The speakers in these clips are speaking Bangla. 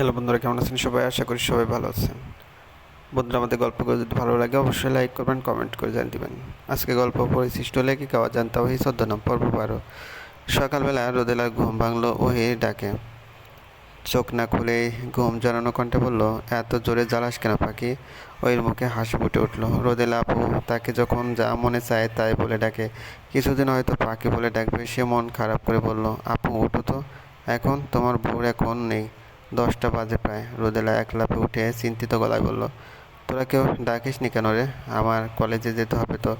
হ্যালো বন্ধুরা, কেমন আছেন সবাই? আশা করি সবাই ভালো আছেন। বন্ধুরা, আমাদের গল্পগুলো যদি ভালো লাগে, অবশ্যই লাইক করবেন কমেন্ট করে জানিয়ে দেবেন। আজকে গল্প পরিশিষ্ট লেখিকা অজান্তা ওহি ছদ্মনাম পর্ব বারো সকালবেলা রোদেলা ঘুম ভাঙলো, ওহি ডাকে। চোখ না খুলেই ঘুম জড়ানো কণ্ঠে বলল, এত জোরে জ্বালাস কেন পাখি ওইর মুখে হাসি ফুটে উঠল। রোদেলা আপু তাকে যখন যা মনে চায় তাই বলে ডাকে। কিছুদিন হয়তো পাখি বলে ডাকবে, সে মন খারাপ করে বলল, আপু, উঠো তো। এখন তোমার ভোর এখন নেই। দশটা বাজে প্রায়। রোদেলা এক লাফে উঠে চিন্তিত গলায় বলল, তোরা কেউ ডাকিস নি কেন রে? আমার কলেজে যেতে হবে তো।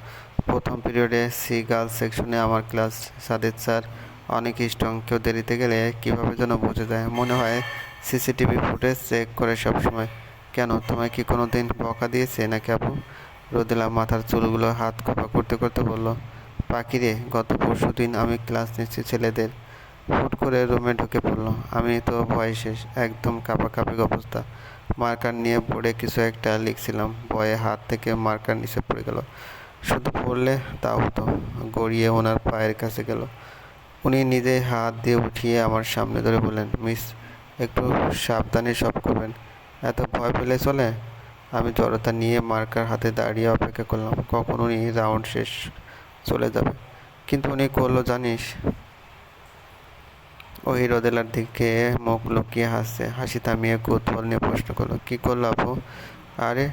প্রথম পিরিয়ডে সি গার্লস সেকশনে আমার ক্লাস সাদেদ স্যার অনেক স্ট্রং। কেউ দেরিতে গেলে কীভাবে যেন বুঝে যায়। মনে হয় সিসিটিভি ফুটেজ চেক করে সব সময়। কেন, তোমায় কি কোনো দিন বকা দিয়েছে নাকি আপু? রোদেলা মাথার চুলগুলো হাত খোপা করতে করতে বলল পাখি রে গত পরশু দিন আমি ক্লাস নিচ্ছি ছেলেদের। হুট করে রুমে ঢুকে পড়ল আমি তো ভয় শেষ, একদম কাঁপাকাঁপি অবস্থা। মার্কার নিয়ে পড়ে কিছু একটা লিখছিলাম। ভয়ে হাত থেকে মার্কার নিচে পড়ে গেল। শুধু পড়লে তাও হতো, গড়িয়ে ওনার পায়ের কাছে গেল। উনি নিজেই হাত দিয়ে উঠিয়ে আমার সামনে ধরে বললেন, মিস, একটু সাবধানে সব করবেন। এত ভয় পেলে চলে? আমি জড়তা নিয়ে মার্কার হাতে দাঁড়িয়ে অপেক্ষা করলাম কখন উনি রাউন্ড শেষ চলে যাবে। কিন্তু উনি করল, জানিস ওই রোদেলার দিকে মুখ লুকিয়ে হাসছে। হাসি থামিয়ে কৌতূহল নিয়ে প্রশ্ন করল, কী করল আপু? আরে,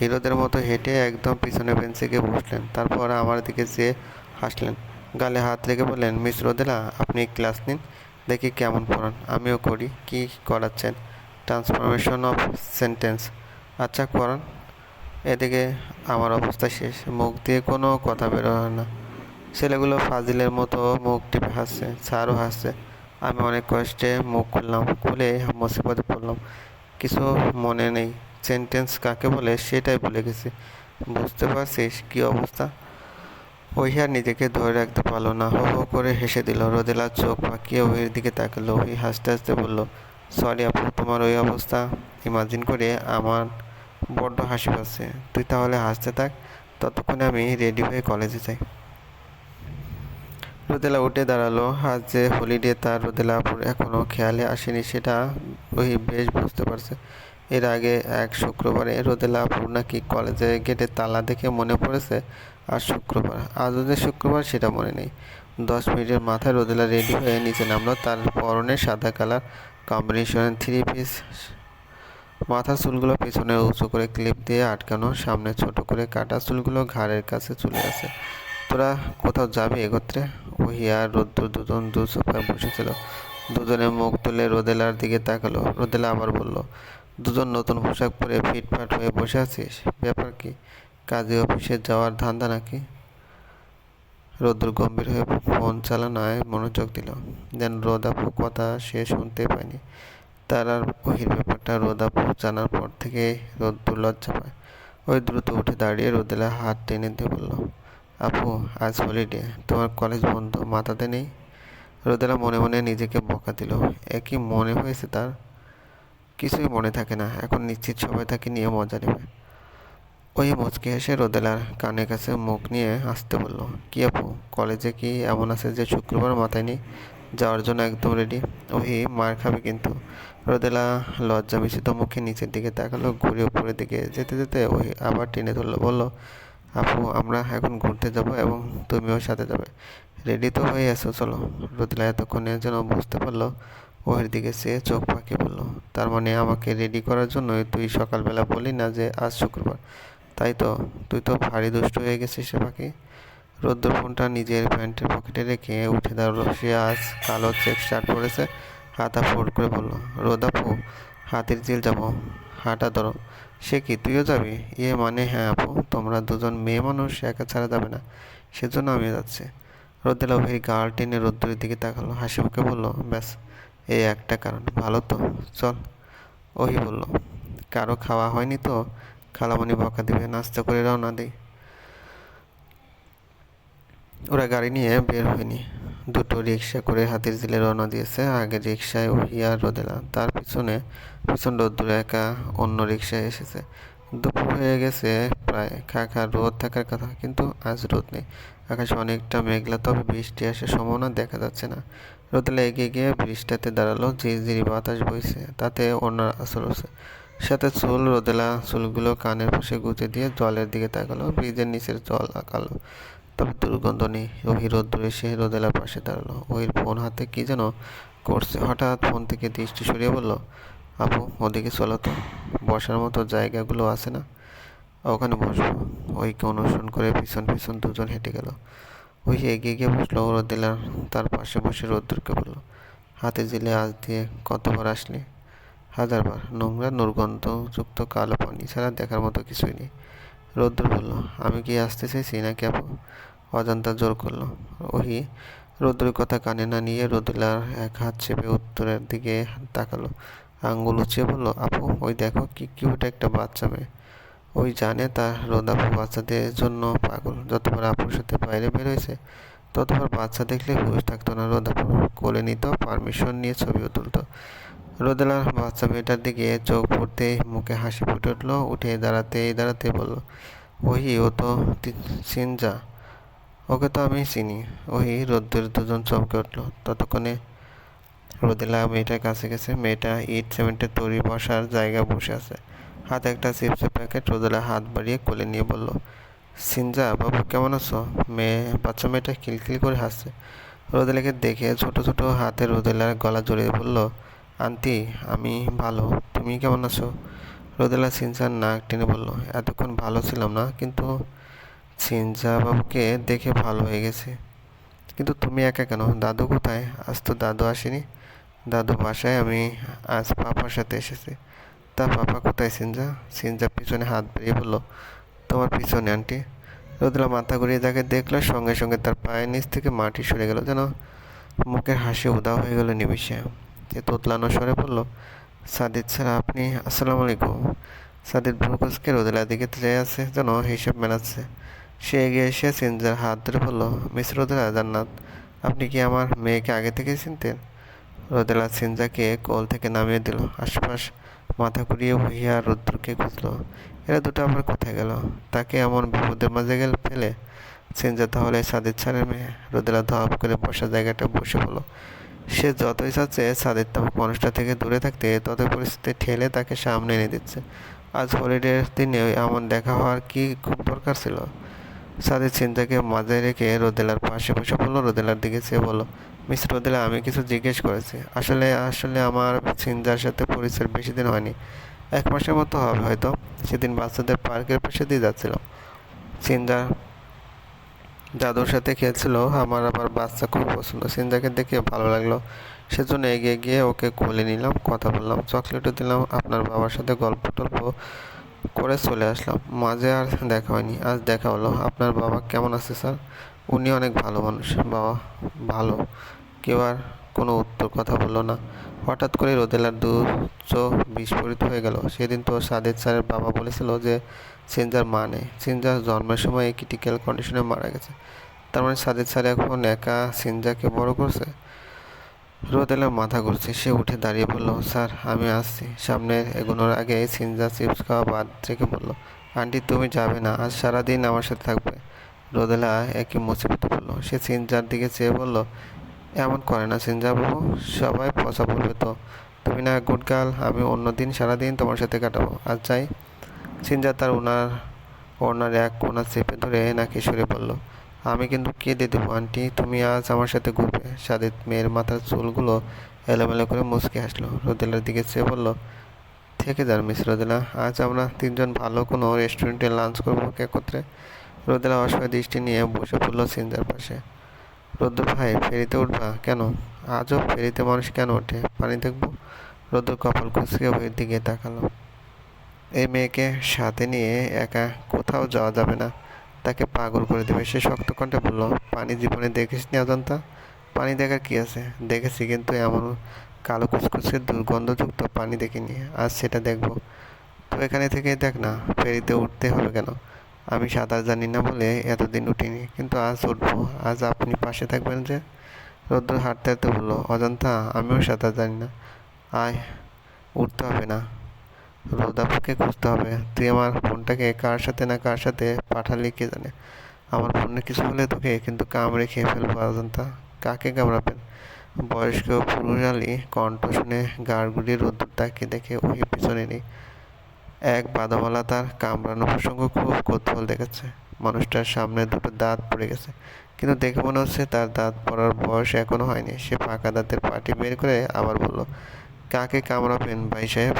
হিরোদের মতো হেঁটে একদম পিছনে বেঞ্চে গিয়ে বসলেন। তারপর আমার দিকে চেয়ে হাসলেন। গালে হাত রেখে বললেন, মিস রোদেলা, আপনি ক্লাস নিন, দেখি কেমন পড়ান আমিও করি। কি করাচ্ছেন? Transformation of sentence. আচ্ছা করান এদিকে আমার অবস্থা শেষ। মুখ দিয়ে কোনো কথা বেরোয় না। ছেলেগুলো ফাজিলের মতো মুখ টিপে হাসছে, স্যারও হাসছে। আমি অনেক কষ্টে মুখ খুললাম, খুলে মুসিবতে পড়লাম। কিছু মনে নেই। সেন্টেন্স কাকে বলে সেটাই ভুলে গেছি। বুঝতে পারছিস কী অবস্থা? আর নিজেকে ধরে রাখতে পারল না। হো হো করে হেসে দিল। রোদেলা চোখ পাকিয়ে ওইয়ের দিকে তাকালো। ওই হাসতে হাসতে বলল সরি আপু, তোমার ওই অবস্থা। ইমাজিন করে আমার বড্ড হাসি পাচ্ছে। তুই তাহলে হাসতে থাক। ততক্ষণে আমি রেডি হয়ে কলেজে যাই। রোদেলা উঠে দাঁড়াল। আজ যে হলিডে তার রোদেলা এখনও খেয়ালে আসেনি সেটা ওই বেশ বুঝতে পারছে। এর আগে এক শুক্রবারে রোদেলা আপুর নাকি কলেজে গেটে তালা দেখে মনে পড়েছে, আর শুক্রবার আজও যে শুক্রবার সেটা মনে নেই। দশ মিনিটের মাথায় রোদেলা রেডি হয়ে নিচে নামলো, তার পরনে সাদা কালার, কম্বিনেশনের থ্রি পিস। মাথার চুলগুলো পেছনে উঁচু করে ক্লিপ দিয়ে আটকানো, সামনে ছোট করে কাটা চুলগুলো ঘাড়ের কাছে চলে আসে তোরা কোথাও যাবি একত্রে আর রোদ্দুর দুজন দু সোফায় বসেছিল। দুজনে মুখ তুলে রোদেলার দিকে তাকালো। রোদেলা আবার বলল, দুজন নতুন পোশাক পরে ফিটফাট হয়ে বসে আছিস? ব্যাপার কি? কাজে অফিসে যাওয়ার ধান্দা নাকি? রোদ্দুর গম্ভীর হয়ে ফোন চালানোয় মনোযোগ দিল। যেন রোদাপু কথা সে শুনতে পায়নি। তার আর ওহির ব্যাপারটা রোদাপু জানার পর থেকে রোদ্দুর লজ্জা পায়। ওই দ্রুত উঠে দাঁড়িয়ে রোদেলা হাত টেনে দিয়ে বলল আপু, আজ হলিডে তোমার কলেজ বন্ধ মাথাতে নেই? রোদেলা মনে মনে নিজেকে বকা দিল। একই মনে হয়েছে তার? কিছুই মনে থাকে না। এখন নিশ্চিত সবাই তাকে নিয়ে মজা নেবে। ওই মুচকে এসে রোদেলার কানের কাছে মুখ নিয়ে আসতে বলল, কি আপু কলেজে কি এমন আছে যে শুক্রবার মাথায় নেই? যাওয়ার জন্য একদম রেডি ওই মার খাবে কিন্তু। রোদেলা লজ্জা মিশ্রিত মুখে নিচের দিকে তাকালো, ঘুরে উপরের দিকে যেতে যেতে ওই আবার টেনে ধরলো, বলল আপু, আমরা এখন ঘুরতে যাব এবং তুমিও সাথে যাবে। রেডি তো হয়ে আছো, চলো। রোদেলা এতক্ষণে যেন বুঝতে পারল ওহের দিকে সে চোখ পাকি বলল, তার মানে আমাকে রেডি করার জন্যই তুই সকালবেলা বলি না যে আজ শুক্রবার? তাই তো? তুই তো ভারী দুষ্ট হয়ে গেছিস সে পাখি। রোদ্দুর ফোনটা নিজের প্যান্টের পকেটে রেখে উঠে দাঁড়াল। সে আজ কালো চেক শার্ট পরেছে, হাতা ফোল্ড করে বলল রোদাপু হাতের জিল যাব। হাঁটা ধরো। সে কি, তুইও যাবি? ইয়ে মানে হ্যাঁ আপু, তোমরা দুজন মেয়ে মানুষ, একা ছাড়া যাবে না। সেজন্য আমি যাচ্ছি। রোদেলা ভাই গাল টেনে রোদ্দুরের দিকে তাকালো, হাসি মুখে বলল, ব্যাস এই একটা কারণ, ভালো তো, চল। ওহি বলল, কারও খাওয়া হয়নি তো? খালামণি বকা দিবে, নাস্তা করে রওনা দিই। ওরা গাড়ি নিয়ে বের হয়নি। দুটো রিক্সা করে হাতির জিলে রওনা দিয়েছে। আগে রিক্সায় ওহিয়া রোদেলা তার পিছনে পিছন রোদ্দুর একা অন্য রিক্সায় এসেছে। দুপুর হয়ে গেছে প্রায় খা রোদ থাকার কথা, কিন্তু আজ রোদ নেই। আকাশে অনেকটা মেঘলা, তবে বৃষ্টি আসার সম্ভাবনা দেখা যাচ্ছে না। রোদেলা এগিয়ে গিয়ে ব্রিজটাতে দাঁড়াল ঝিরিঝিরি বাতাস বইছে, তাতে ওনার আসর হচ্ছে সাথে চুল, রোদেলা চুলগুলো কানের পাশে গুঁজে দিয়ে জলের দিকে তাকালো, ব্রিজের নিচের জল আঁকালো তবে দুর্গন্ধ নেই। ওহি রোদ্দুর এসে রোদেলার পাশে দাঁড়াল। ওহির ফোন হাতে কি যেন করছে। হঠাৎ ফোন থেকে দৃষ্টি সরিয়ে বলল, আপু, ওদিকে চলো তো। বসার মতো জায়গাগুলো আছে না? ওখানে বসবো। ওইকে অনুসরণ করে পিছন পিছন দুজন হেঁটে গেল। ওই এগিয়ে গিয়ে বসল। রোদেলা তার পাশে বসে রোদ্দুরকে বলল, হাতে জিলে আজ দিয়ে কতবার আসলে? হাজারবার। নোংরা দুর্গন্ধযুক্ত কালো পানি ছাড়া দেখার মতো কিছুই নেই। রোদ্দুর বলল, আমি কি আসতে চাইছি নাকি আপু? অজান্তা জোর করল। ওহি রোদ্রের কথা কানে না নিয়ে রোদেলার এক হাত চেপে উত্তরের দিকে তাকালো। আঙ্গুল উঁচিয়ে বলল, আপু, ওই দেখো কি কিউট একটা বাচ্চা মেয়ে। ওই জানে তার রোদাপু বাচ্চাদের জন্য পাগল। যতবার আপুর সাথে বাইরে বেরোয়েছে ততবার বাচ্চা দেখলে হুশ থাকতো না রোদাপু কোলে নিত পারমিশন নিয়ে ছবিও তুলতো। রোদেলার বাচ্চা মেয়েটার দিকে চোখ পড়তে মুখে হাসি ফুটে উঠল, উঠে দাঁড়াতে দাঁড়াতে বলল ওই ও তো সিনজা ওকে তো আমি চিনি। ওই রোদ্দুর দুজন চমকে উঠল। ততক্ষণে রোদেলা মেয়েটার কাছে গেছে। মেয়েটা ইট সিমেন্টের তৈরি বসার জায়গা বসে আছে। হাতে একটা চিপসের প্যাকেট, রোদেলা হাত বাড়িয়ে কোলে নিয়ে বলল, সিনজা, বাবু কেমন আছো? মেয়ে, বাচ্চা মেয়েটা খিলখিল করে হাসছে। রোদেলাকে দেখে ছোট ছোট হাতে রোদেলার গলা জড়িয়ে বলল আন্টি, আমি ভালো। তুমি কেমন আছো? রোদেলা সিনজার নাক টেনে বলল, এতক্ষণ ভালো ছিলাম না, কিন্তু সিনজা বাবুকে দেখে ভালো হয়ে গেছে। কিন্তু তুমি একা কেন? দাদু কোথায়? আজ তো দাদু আসেনি। দাদু বাসায়, আমি আজ পাপার সাথে এসেছি। তা পাপা কোথায় সিনজা? সিনজা পিছনে হাত বেরিয়ে বলল, তোমার পিছনে, আন্টি। রোদলা মাথা ঘুরিয়ে তাকে দেখল, সঙ্গে সঙ্গে তার পায়ের নিচ থেকে মাটি সরে গেল, যেন মুখের হাসি উদাও হয়ে গেল নিমিশে সে তোতলানো স্বরে বলল, সাদিদ স্যার, আপনি, আসসালামু আলাইকুম। সাদিদ ভ্রুকুসকে রোদেলার দিকে চেয়ে আছে, যেন হিসেব মেলাচ্ছে। সে এগিয়ে এসে সিনজার হাত ধরে বলল, মিস রোদেলা, জান্নাত, আপনি কি আমার মেয়েকে আগে থেকে চিনতেন? রোদেলা সিনজাকে কোল থেকে নামিয়ে দিল, আশপাশ মাথা ঘুরিয়ে ভুইয়া রুদ্রকে খুঁজলো। এরা দুটো আবার কোথায় গেল? তাকে এমন বিপদের মাঝে গেল ফেলে। সিনজা তাহলে সাদিদ ছাড়ের মেয়ে। রোদেলা ধপ করে বসার জায়গাটা বসে বলো সে যতই চাচ্ছে সাদিদ তামাক মানুষটা থেকে দূরে থাকতে ততই পরিস্থিতি ঠেলে তাকে সামনে এনে দিচ্ছে। আজ হলিডের দিনে এমন দেখা হওয়ার কি খুব দরকার ছিল? সাদিদ চিন্তাকে মাঝে রেখে রোদেলার পাশে বসে বলল, রোদেলার দিকে সে বলল, মিস রোদেলা, আমি কিছু জিজ্ঞেস করেছি। আসলে আসলে আমার সিনজার সাথে পরিচয় বেশি দিন হয়নি। এক মাসের মতো হবে হয়তো। সেদিন বাচ্চাদের পার্কের পাশে দিয়ে যাচ্ছিলাম। সিনজার দাদুর সাথে খেলছিল, আমার আবার বাচ্চা খুব পছন্দ। সিনজাকে দেখে ভালো লাগল। সেজন্য এগিয়ে গিয়ে ওকে কোলে নিলাম, কথা বললাম, চকলেটও দিলাম, আপনার বাবার সাথে গল্প টল্প করে চলে আসলাম। মাঝে আর দেখা হয়নি, আজ দেখা হলো। আপনার বাবা কেমন আছে, স্যার? উনি অনেক ভালো মানুষ। বাবা ভালো। কেউ আর কোনো উত্তর কথা বলল না। হঠাৎ করে রোদেলার দু চোখ বিস্ফোরিত হয়ে গেল। সেদিন তো সাদেদ স্যারের বাবা বলেছিল যে সিনজার মা নেই সিনজার জন্মের সময় ক্রিটিক্যাল কন্ডিশনে মারা গেছে। তার মানে সাদেদ স্যার এখন একা সিনজাকে বড় করছে? রোদেলার মাথা ঘুরছে। সে উঠে দাঁড়িয়ে বলল, স্যার, আমি আসছি। সামনে এগোনোর আগে সিনজা চিপস খাওয়া বাদ রেখে বলল, আন্টি, তুমি যাবে না। আজ সারাদিন আমার সাথে থাকবে। রোদেলা একই মুসিবতে বলল। সে সিনজার দিকে চেয়ে বলল এমন করে না সিনজা বাবু। সবাই পচা বলবে তো। তুমি না গুড গার্ল, আমি অন্য দিন, সারাদিন তোমার সাথে কাটাবো। আজ যাই। সিনজা তার ওনার ওনার এক কোনা চেপে ধরে নাকি সরে বলল আমি কিন্তু কে কেঁদে দেবো, আন্টি। তুমি আজ আমার সাথে ঘুরবে। সাদিত মেয়ের মাথার চুলগুলো এলোমেলো করে মুসকে আসলো রোদেলার দিকে চেয়ে বলল, থেকে যান, মিস রোদেলা। আজ আমরা তিনজন ভালো কোনো রেস্টুরেন্টে লাঞ্চ করব একত্রে রোদেলা অসহায় দৃষ্টি নিয়ে বসে পড়ল সিনজার পাশে। রোদ্দুর ভাই, ফেরিতে উঠবা কেন? আজও ফেরিতে মানুষ কেন ওঠে? পানি দেখব। রোদ্দুর কপাল কুচকে বইয়ের দিকে তাকালো। এই মেয়েকে সাথে নিয়ে একা কোথাও যাওয়া যাবে না। তাকে পাগল করে দেবে। সে শক্ত কণ্ঠে বলল, পানি জীবনে দেখিস নি অজন্তা? পানি দেখার কি আছে? দেখেছি কিন্তু এমন কালো কুচকুচে দুর্গন্ধযুক্ত পানি দেখিনি। আজ সেটা দেখব। তো এখানে থেকে দেখ না, ফেরিতে উঠতে হবে কেন? আমি সাঁতার জানি না বলে এতদিন উঠিনি, কিন্তু আজ উঠবো। আজ আপনি পাশে থাকবেন যে? রৌদ্র হাঁটতে হাঁটতে বলল, অজন্তা, আমিও সাঁতার জানি না। আয়, উঠতে হবে না। রোদাপুকে খুঁজতে হবে। তুই আমার ফোনটাকে কার সাথে না কার সাথে পাঠালি কে জানে? আমার ফোনে কিছু হলে তোকে কিন্তু কামড়ে খেয়ে ফেলব, অজন্তা। কাকে কামড়াবেন? বয়স্ক পুরুষালী কণ্ঠ শুনে গাড়গুড়ি রোদ্দুর তাকে দেখে ওই পিছনে নেই। এক বাদামালা তার কামড়ানো প্রসঙ্গ খুব কৌতূহল দেখেছে মানুষটার সামনে দুটো দাঁত পড়ে গেছে। কিন্তু দেখে মনে হচ্ছে তার দাঁত পড়ার বয়স এখনও হয়নি। সে ফাঁকা দাঁতের পাটি বের করে আবার বলল, কাকে কামড়াবেন ভাই সাহেব?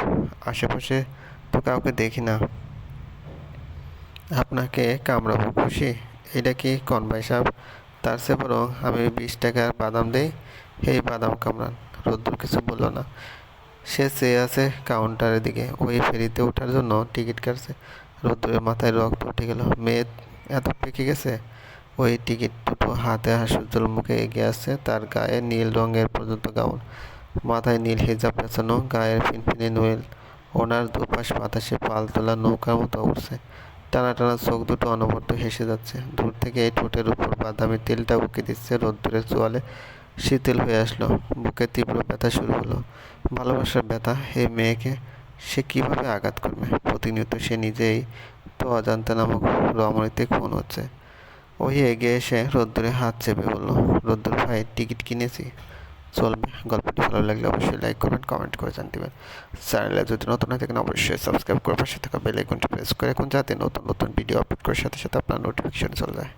আশেপাশে তো কাউকে দেখি না। আপনাকে কামড়াবো খুশি? এটা কি কন ভাই সাহেব? তার চেয়ে বরং আমি বিশ টাকার বাদাম দেই। এই বাদাম কামড়ান। রোদ্দুর কিছু বলল না। সে চেয়ে আছে কাউন্টারের দিকে। ওই ফেরিতে ওঠার জন্য টিকিট কাটছে। রোদ্দুরের মাথায় রক্ত উঠে গেল। মেয়ে এত পেকে গেছে। ওই টিকিট দুটো হাতে হাসুজ্জ্বল মুখে এগিয়ে আসছে। তার গায়ে নীল রঙের পর্যন্ত গাউন মাথায় নীল হিজাব পেছানো গায়ের ফিনফিনে নোয়েল। ওনার দুপাশ বাতাসে পাল তোলা নৌকার মতো উঠছে টানা টানা চোখ দুটো অনবরত হেসে যাচ্ছে। দূর থেকে এই ঠোঁটের উপর বাদামি তেলটা উকি দিচ্ছে রোদ্দুরের চোয়ালে। শীতল হয়ে আসলো। বুকে তীব্র ব্যথা শুরু হলো। ভালোবাসার ব্যথা এই মেয়েকে সে কীভাবে আঘাত করবে? প্রতিনিয়ত সে নিজেই তো অজান্তা নামক রমণীতে খুন হচ্ছে। ওই এগিয়ে এসে রোদ্দুরে হাত চেপে বলল, রোদ্দুর ভাই, টিকিট কিনেছি। চলবে। গল্পটি ভালো লাগলে অবশ্যই লাইক করবেন, কমেন্ট করে জান দিবেন চ্যানেলে যদি নতুন হয়ে থাকেন, অবশ্যই সাবস্ক্রাইব করে পাশে থাকা বেল আইকনটি প্রেস করে এখন যাতে নতুন নতুন ভিডিও আপলোড করার সাথে সাথে আপনার নোটিফিকেশন চলে যায়।